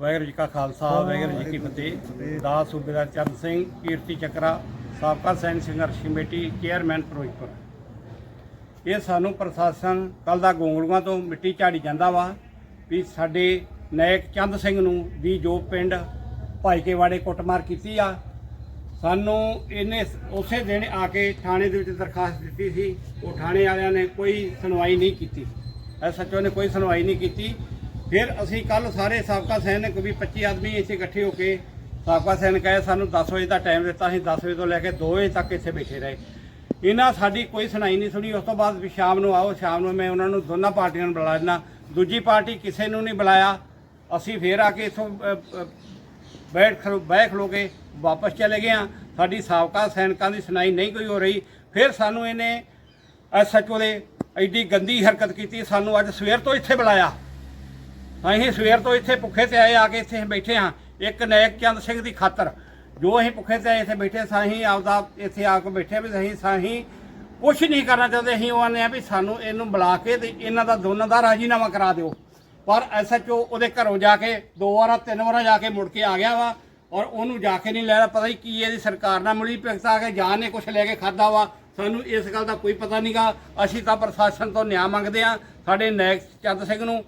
ਵਾਹਿਗੁਰੂ ਜੀ ਕਾ ਖਾਲਸਾ ਵਾਹਿਗੁਰੂ ਜੀ ਕੀ ਫਤਿਹ। ਦਾਸ ਸੂਬੇਦਾਰ ਚਰਨ ਸਿੰਘ ਕੀਰਤੀ ਚੱਕਰਾ ਸਾਬਕਾ ਸੈਨਿਕ ਸੰਘਰਸ਼ ਕਮੇਟੀ ਚੇਅਰਮੈਨ ਫਿਰੋਜ਼ਪੁਰ। ਇਹ ਸਾਨੂੰ ਪ੍ਰਸ਼ਾਸਨ ਕੱਲ ਦਾ ਗੋਂਗਲੂਆਂ ਤੋਂ ਮਿੱਟੀ ਝਾੜੀ ਜਾਂਦਾ ਵਾ ਵੀ ਸਾਡੇ ਨਾਇਕ ਚੰਦ ਸਿੰਘ ਨੂੰ ਵੀ ਜੋ ਪਿੰਡ ਭਾਈਕੇਵਾੜੇ ਕੁੱਟਮਾਰ ਕੀਤੀ ਆ ਸਾਨੂੰ ਇਹਨੇ ਉਸੇ ਦਿਨ ਆ ਕੇ ਥਾਣੇ ਦੇ ਵਿੱਚ ਦਰਖਾਸਤ ਦਿੱਤੀ ਸੀ ਉਹ ਥਾਣੇ ਵਾਲਿਆਂ ਨੇ ਕੋਈ ਸੁਣਵਾਈ ਨਹੀਂ ਕੀਤੀ। ਐਸਐਚਓ ਨੇ ਕੋਈ ਸੁਣਵਾਈ ਨਹੀਂ ਕੀਤੀ। ਫਿਰ ਅਸੀਂ ਕੱਲ ਸਾਰੇ ਸਾਬਕਾ ਸੈਨਿਕ ਵੀ 25 ਆਦਮੀ ਇੱਥੇ ਇਕੱਠੇ ਹੋ ਕੇ ਸਾਬਕਾ ਸੈਨਿਕ ਆਏ ਸਾਨੂੰ 10 ਵਜੇ ਦਾ ਟਾਈਮ ਦਿੱਤਾ, ਅਸੀਂ 10 ਵਜੇ ਤੋਂ ਲੈ ਕੇ 2 ਵਜੇ ਤੱਕ ਇੱਥੇ ਬੈਠੇ ਰਹੇ। ਇਹਨਾਂ ਸਾਡੀ ਕੋਈ ਸੁਣਾਈ ਨਹੀਂ ਸੁਣੀ, ਉਸ ਤੋਂ ਬਾਅਦ ਸ਼ਾਮ ਨੂੰ ਆਓ, ਸ਼ਾਮ ਨੂੰ ਮੈਂ ਉਹਨਾਂ ਨੂੰ ਦੋਨਾਂ ਪਾਰਟੀਆਂ ਨੂੰ ਬੁਲਾ ਲੈਣਾ ਦੂਜੀ ਪਾਰਟੀ ਕਿਸੇ ਨੂੰ ਨਹੀਂ ਬੁਲਾਇਆ। ਅਸੀਂ ਫੇਰ ਆ ਕੇ ਇਥੋਂ ਬੈਠ ਖਲੋ, ਬਹਿ ਖਲੋ ਕੇ ਵਾਪਸ ਚਲੇ ਗਏ ਆ ਸਾਡੀ ਸਾਬਕਾ ਸੈਨਿਕਾਂ ਦੀ ਸੁਣਾਈ ਨਹੀਂ ਕੋਈ ਹੋ ਰਹੀ। ਫਿਰ ਸਾਨੂੰ ਇਹਨੇ ਐਸਐਚਓ ਦੇ ਐਡੀ ਗੰਦੀ ਹਰਕਤ ਕੀਤੀ। ਸਾਨੂੰ ਅੱਜ ਸਵੇਰ ਤੋਂ ਇੱਥੇ ਬੁਲਾਇਆ। ਅਸੀਂ ਸਵੇਰ ਤੋਂ ਇੱਥੇ ਭੁੱਖੇ ਤੇ ਆਏ, ਆ ਕੇ ਇੱਥੇ ਬੈਠੇ ਹਾਂ। ਇੱਕ ਨਾਇਕ ਚੰਦ ਸਿੰਘ ਦੀ ਖਾਤਰ। ਜੋ ਅਸੀਂ ਭੁੱਖੇ ਤੇ ਆਏ, ਇੱਥੇ ਬੈਠੇ, ਸਾਂ ਆਪਦਾ ਇੱਥੇ ਆ ਕੇ ਬੈਠੇ ਵੀ ਅਸੀਂ ਸਾਹੀਂ ਕੁਝ ਨਹੀਂ ਕਰਨਾ ਚਾਹੁੰਦੇ। ਅਸੀਂ ਉਹ ਆਨੇ ਆ ਵੀ ਸਾਨੂੰ ਇਹਨੂੰ ਬੁਲਾ ਕੇ ਤੇ ਇਹਨਾਂ ਦਾ ਦੋਨਾਂ ਦਾ ਰਾਜੀਨਾਮਾ ਕਰਾ ਦਿਓ। ਪਰ ਐਸਐਚਓ ਉਹਦੇ ਘਰੋਂ ਜਾ ਕੇ, ਦੋ ਵਾਰਾਂ, ਤਿੰਨ ਵਾਰਾਂ ਜਾ ਕੇ ਮੁੜ ਕੇ ਆ ਗਿਆ ਵਾ ਔਰ ਉਹਨੂੰ ਜਾ ਕੇ ਨਹੀਂ ਲੈਣਾ ਪਤਾ ਹੀ ਕੀ ਇਹਦੀ ਸਰਕਾਰ ਨਾਲ ਮਿਲੀ ਭਗਤਾ ਕੇ, ਜਾਨ ਨੇ ਕੁਝ ਲੈ ਕੇ ਖਾਦਾ ਵਾ। ਸਾਨੂੰ ਇਸ ਗੱਲ ਦਾ ਕੋਈ ਪਤਾ ਨਹੀਂਗਾ ਅਸੀਂ ਤਾਂ ਪ੍ਰਸ਼ਾਸਨ ਤੋਂ ਨਿਆਂ ਮੰਗਦੇ ਆ ਸਾਡੇ ਨਾਇਕ ਚੰਦ ਸਿੰਘ ਨੂੰ।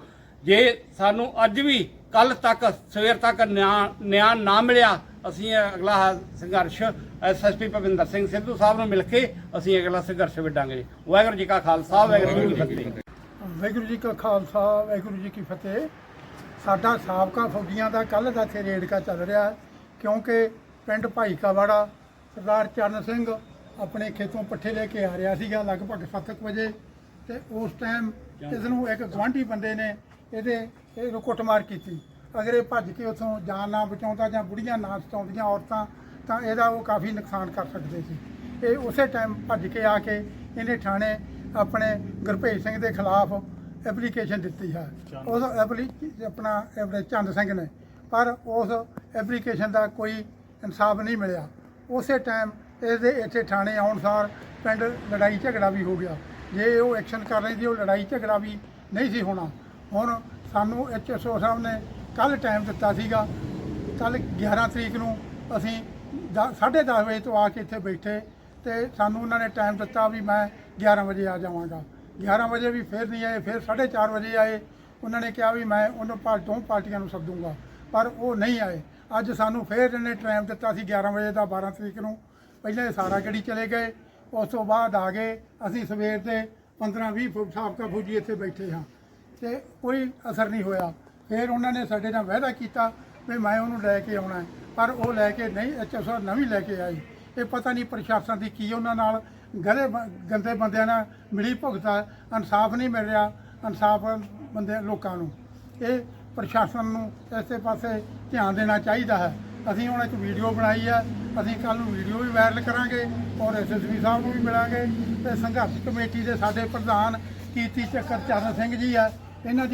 ਜੇ ਸਾਨੂੰ ਅੱਜ ਵੀ ਕੱਲ ਤੱਕ ਸਵੇਰ ਤੱਕ ਨਿਆਂ ਨਾ ਮਿਲਿਆ ਅਸੀਂ ਅਗਲਾ ਸੰਘਰਸ਼ ਐਸਐਸਪੀ ਭਵਿੰਦਰ ਸਿੰਘ ਸਿੱਧੂ ਸਾਹਿਬ ਨੂੰ ਮਿਲ ਕੇ ਅਸੀਂ ਅਗਲਾ ਸੰਘਰਸ਼ ਵਿੱਢਾਂਗੇ। ਵਾਹਿਗੁਰੂ ਜੀ ਕਾ ਖਾਲਸਾ ਵਾਹਿਗੁਰੂ ਜੀ ਕੀ ਫਤਿਹ। ਵਾਹਿਗੁਰੂ ਜੀ ਕਾ ਖਾਲਸਾ ਵਾਹਿਗੁਰੂ ਜੀ ਕੀ ਫਤਿਹ। ਸਾਡਾ ਸਾਬਕਾ ਫੌਜੀਆਂ ਦਾ ਕੱਲ ਦਾ ਇੱਥੇ ਰੇੜਕਾ ਚੱਲ ਰਿਹਾ ਕਿਉਂਕਿ ਪਿੰਡ ਭਾਈਕਾਵਾੜਾ ਸਰਦਾਰ ਚਰਨ ਸਿੰਘ ਆਪਣੇ ਖੇਤੋਂ ਪੱਠੇ ਲੈ ਕੇ ਆ ਰਿਹਾ ਸੀਗਾ ਲਗਭਗ 7:00 ਵਜੇ ਤੇ ਉਸ ਟਾਈਮ ਇਸ ਨੂੰ ਇੱਕ ਗਵਾਂਢੀ ਬੰਦੇ ਨੇ ਇਹਦੇ ਇਹਨੂੰ ਕੁੱਟਮਾਰ ਕੀਤੀ। ਅਗਰ ਇਹ ਭੱਜ ਕੇ ਉਥੋਂ ਜਾਨ ਨਾ ਬਚਾਉਂਦਾ ਜਾਂ ਬੁੜੀਆਂ ਨਾ ਬਚਾਉਂਦੀਆਂ ਔਰਤਾਂ ਤਾਂ ਇਹਦਾ ਉਹ ਕਾਫੀ ਨੁਕਸਾਨ ਕਰ ਸਕਦੇ ਸੀ। ਇਹ ਉਸੇ ਟਾਈਮ ਭੱਜ ਕੇ ਆ ਕੇ ਇਹਨੇ ਥਾਣੇ ਆਪਣੇ ਗੁਰਭੇਜ ਸਿੰਘ ਦੇ ਖਿਲਾਫ ਐਪਲੀਕੇਸ਼ਨ ਦਿੱਤੀ ਹੈ। ਉਸ ਐਪਲੀ ਆਪਣਾ ਆਪਣੇ ਚੰਦ ਸਿੰਘ ਨੇ। ਪਰ ਉਸ ਐਪਲੀਕੇਸ਼ਨ ਦਾ ਕੋਈ ਇਨਸਾਫ ਨਹੀਂ ਮਿਲਿਆ। ਉਸੇ ਟਾਈਮ ਇਹਦੇ ਇੱਥੇ ਥਾਣੇ ਆਉਣ ਸਾਰ ਪਿੰਡ ਲੜਾਈ ਝਗੜਾ ਵੀ ਹੋ ਗਿਆ। ਜੇ ਉਹ ਐਕਸ਼ਨ ਕਰ ਰਹੀ ਸੀ ਉਹ ਲੜਾਈ ਝਗੜਾ ਵੀ ਨਹੀਂ ਸੀ ਹੋਣਾ। ਹੁਣ ਸਾਨੂੰ ਐਚਐਸਓ ਸਾਹਿਬ ਨੇ ਕੱਲ ਟਾਈਮ ਦਿੱਤਾ ਸੀਗਾ ਕੱਲ 11 ਤਰੀਕ ਨੂੰ ਅਸੀਂ 10:30 ਵਜੇ ਤੋਂ ਆ ਕੇ ਇੱਥੇ ਬੈਠੇ ਤੇ ਸਾਨੂੰ ਉਹਨਾਂ ਨੇ ਟਾਈਮ ਦਿੱਤਾ ਵੀ ਮੈਂ 11 ਵਜੇ ਆ ਜਾਵਾਂਗਾ। 11 ਵਜੇ ਵੀ ਫਿਰ ਨਹੀਂ ਆਏ, ਫਿਰ 4:30 ਵਜੇ ਆਏ। ਉਹਨਾਂ ਨੇ ਕਿਹਾ ਵੀ ਮੈਂ ਉਹਨਾਂ ਪਾਰ ਦੋ ਪਾਰਟੀਆਂ ਨੂੰ ਸੱਦੂਗਾ ਪਰ ਉਹ ਨਹੀਂ ਆਏ। ਅੱਜ ਸਾਨੂੰ ਫਿਰ ਇਹਨੇ ਟਾਈਮ ਦਿੱਤਾ ਸੀ 11 ਵਜੇ ਦਾ 12 ਤਰੀਕ ਨੂੰ। ਪਹਿਲਾਂ ਇਹ ਸਾਰਾ ਗੜੀ ਚਲੇ ਗਏ, ਉਸ ਤੋਂ ਬਾਅਦ ਆ ਗਏ। ਅਸੀਂ ਸਵੇਰ 'ਤੇ 15-20 ਫੁੱਟ, ਸਾਬਕਾ ਫੌਜੀ ਇੱਥੇ ਬੈਠੇ ਹਾਂ। ਤੇ ਕੋਈ ਅਸਰ ਨਹੀਂ ਹੋਇਆ। ਫਿਰ ਉਹਨਾਂ ਨੇ ਸਾਡੇ ਨਾਲ ਵਾਅਦਾ ਕੀਤਾ ਵੀ ਮੈਂ ਉਹਨੂੰ ਲੈ ਕੇ ਆਉਣਾ ਪਰ ਉਹ ਲੈ ਕੇ ਨਹੀਂ ਐਚਐਸਓ ਨਵੀਂ ਲੈ ਕੇ ਆਈ ਇਹ ਪਤਾ ਨਹੀਂ ਪ੍ਰਸ਼ਾਸਨ ਦੀ ਕੀ ਉਹਨਾਂ ਨਾਲ ਗਲੇ ਬ- ਗੰਦੇ ਬੰਦਿਆਂ ਨਾਲ ਮਿਲੀ ਭੁਗਤਾ ਇਨਸਾਫ ਨਹੀਂ ਮਿਲ ਰਿਹਾ ਇਨਸਾਫ ਬੰਦੇ, ਲੋਕਾਂ ਨੂੰ। ਇਹ ਪ੍ਰਸ਼ਾਸਨ ਨੂੰ ਇਸੇ ਪਾਸੇ ਧਿਆਨ ਦੇਣਾ ਚਾਹੀਦਾ ਹੈ। ਅਸੀਂ ਹੁਣ ਇੱਕ ਵੀਡੀਓ ਬਣਾਈ ਹੈ। ਅਸੀਂ ਕੱਲ ਨੂੰ ਵੀਡੀਓ ਵੀ ਵਾਇਰਲ ਕਰਾਂਗੇ ਔਰ ਐਸਐਸਪੀ ਸਾਹਿਬ ਨੂੰ ਵੀ ਮਿਲਾਂਗੇ। ਤੇ ਸੰਘਰਸ਼ ਕਮੇਟੀ ਦੇ ਸਾਡੇ ਪ੍ਰਧਾਨ ਕੀਰਤੀ ਚੱਕਰ ਚਰਨ ਸਿੰਘ ਜੀ ਆ ਇਹਨਾਂ ਦੀ